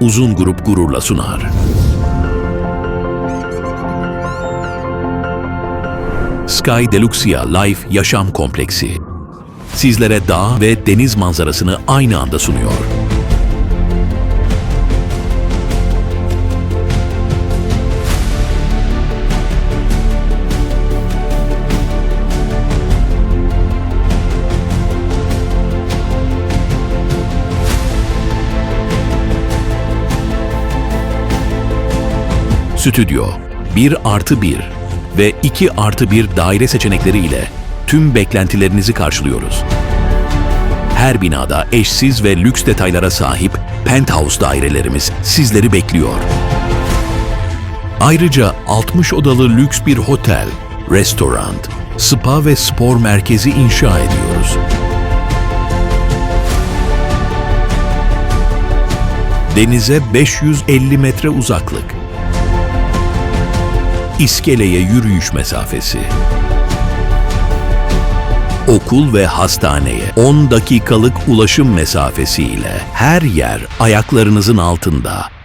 Uzun Grup gururla sunar. Sky Deluxia Life Yaşam Kompleksi sizlere dağ ve deniz manzarasını aynı anda sunuyor. Stüdyo 1 artı 1 ve 2 artı 1 daire seçenekleri ile tüm beklentilerinizi karşılıyoruz. Her binada eşsiz ve lüks detaylara sahip penthouse dairelerimiz sizleri bekliyor. Ayrıca 60 odalı lüks bir otel, restoran, spa ve spor merkezi inşa ediyoruz. Denize 550 metre uzaklık. İskeleye yürüyüş mesafesi. Okul ve hastaneye 10 dakikalık ulaşım mesafesiyle her yer ayaklarınızın altında.